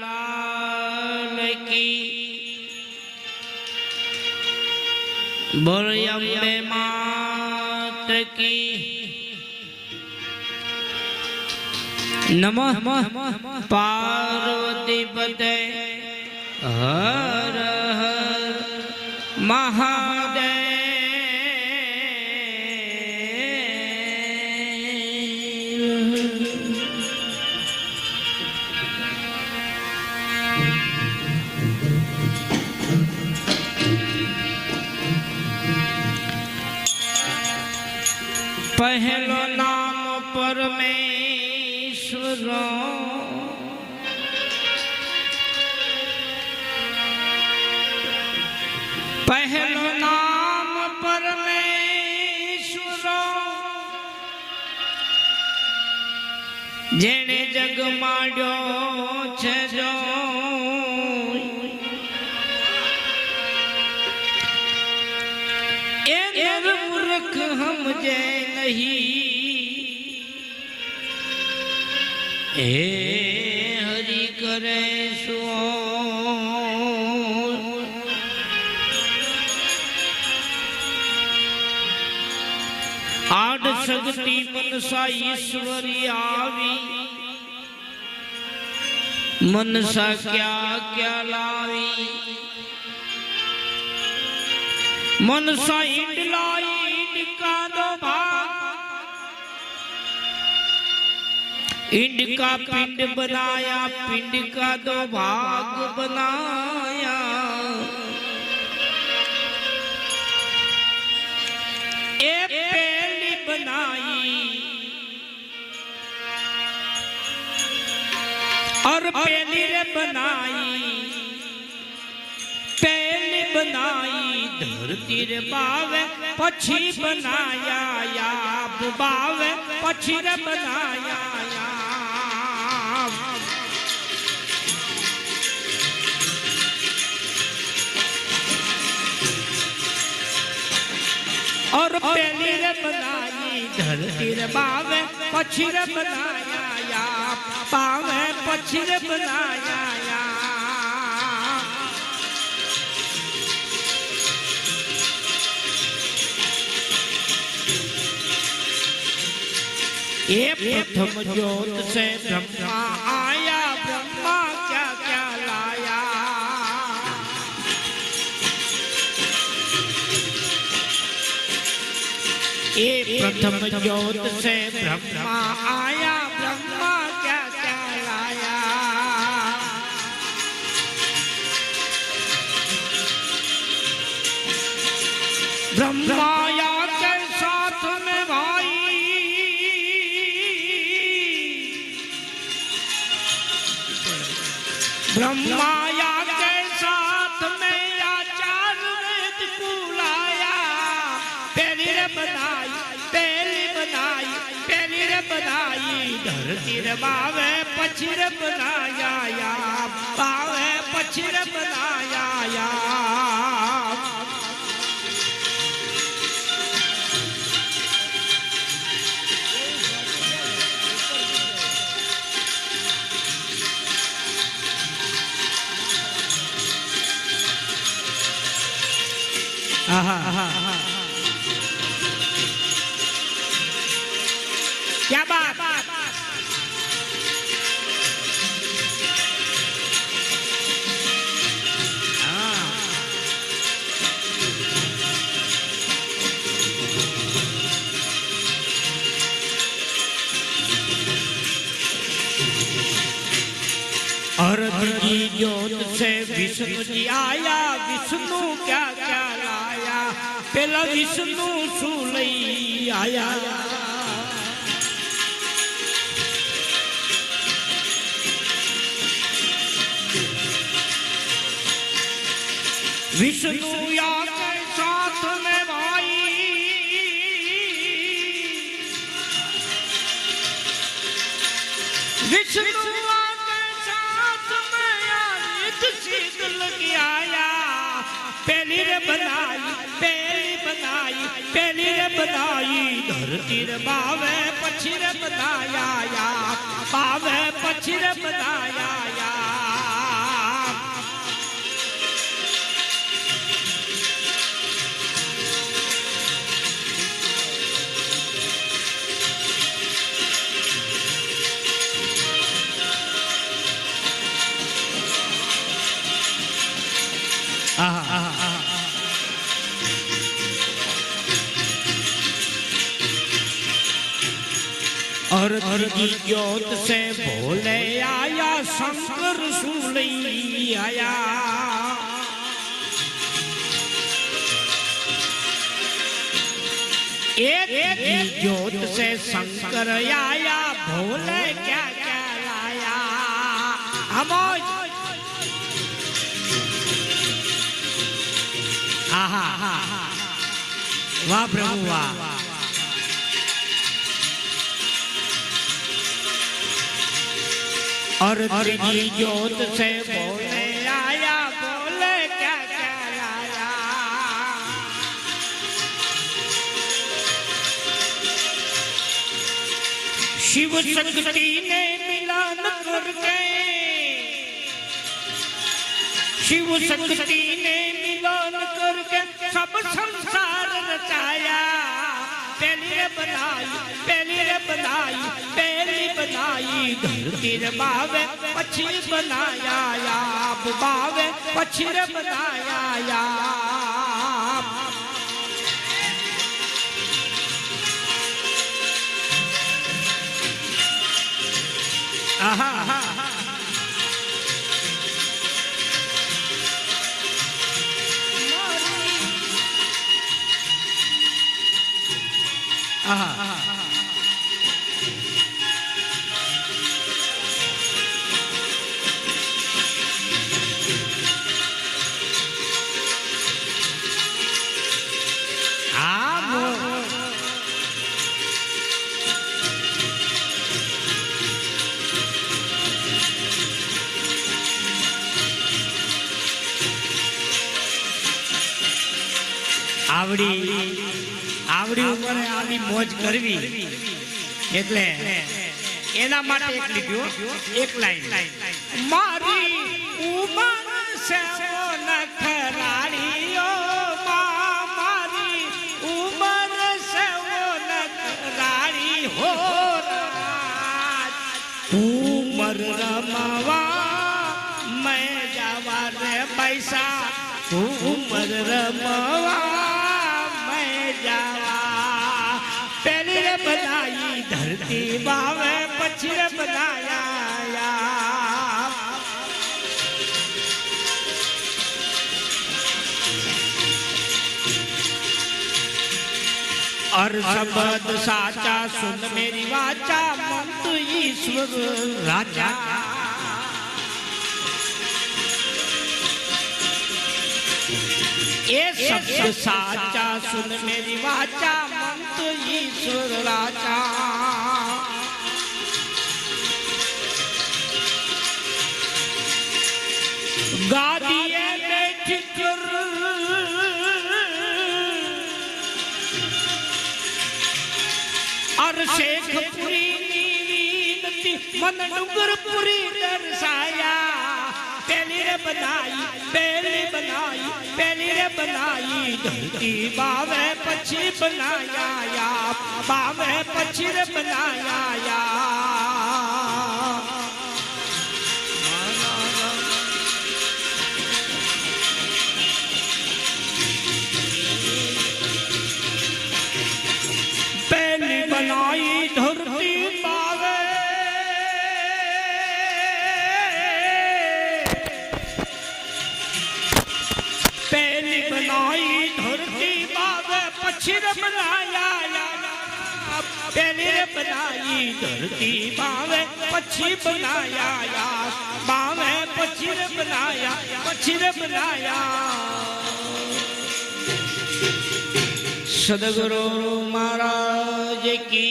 लाल मात की। नमः पार्वती पते। हर हर महा पहलो नाम परमेश्वर। पहलो नाम परमेश्वर। जेने जग मारो छेजो हम जय नहीं। हे हरि करे आठ शक्ति मनसा ईश्वरी आवी। मनसा क्या क्या लाई मनसा इंड लाई इंडिका दो भाग इंडिका पिंड बनाया, पिंड का दो भाग बनाया। एक पेड़ बनाई और पेड़ बनाई। पेड़ बनाई, धरती रे पावे पछी बनाया या बावे पछी रे बनाया या। और पहली रे बनाई धरती रे बावे पछी रे बनाया या पावे पछी रे बनाया। या। ये प्रथम ज्योत से ब्रह्मा आया, ब्रह्मा क्या क्या लाया? ये प्रथम ज्योत से ब्रह्मा आया, ब्रह्मा क्या क्या लाया? ब्रह्माया ब्रह्माया के साथ में आचार वेद बुलाया। तेरी रे बधाई, तेरी बधाई, तेरी रे बधाई। धरती रे बावे, पछिर बनाया या। बावे, पछिर बनाया या। अर्थ की ज्योत से विष्णु जी आया, विष्णु क्या क्या लाया? पहला विष्णु सुलई आया। विष्णु या के साथ में भाई। विष्णु बनाई पहली बनाई पहली रे बनाई धरती रे बावे पछी रे बनाया या, बावे पछी रे बनाया या। की ज्योत से भोले आया, शंकर सुलई आया। एक की ज्योत से शंकर आया भोले क्या क्या लाया। हम आहा। वाह प्रभु, वाह। और तेरी जोत से बोले आया, बोले क्या क्या लाया? शिव शक्ति ने मिलन कर गए शिव शक्ति ने मिलन करके सब संसार रचाया। पहली बनाई बनाई पहली बनाई धरती बावे पछी बनाया बावे पछी रे बनाया या आहा आहा। आहा આમ આવડી આવડી ઉંમરે આવી મોજ કરવી. એટલે એના માટે એક લીધું એક લાઈન. મારી ઉમર સેવો નખરાળીઓ મારી ઉમર સેવો નખરાળી હો. ઉમર રમવા મેં જવા રે પૈસા. ઉમર રમવા दीवा में पछड़े बनाया और शब्द साचा सुन मेरी वाचा, मंत ईश्वर राजा। ये शब्द साचा सुन मेरी वाचा, मंत ईश्वर राजा। बैठ कर और शेखपुरी नीवीनती मन डुंगरपुरी दर्शाया। पहली रे बनाई, पहली बनाई, पहली रे बनाई। धरती बावे पछी बनाया या, बावे पछी रे बनाया या। बनाया बनाई धरती बावे पक्षी बनाया बावे पछिर बनाया पछिर बनाया। सदगुरु महाराज की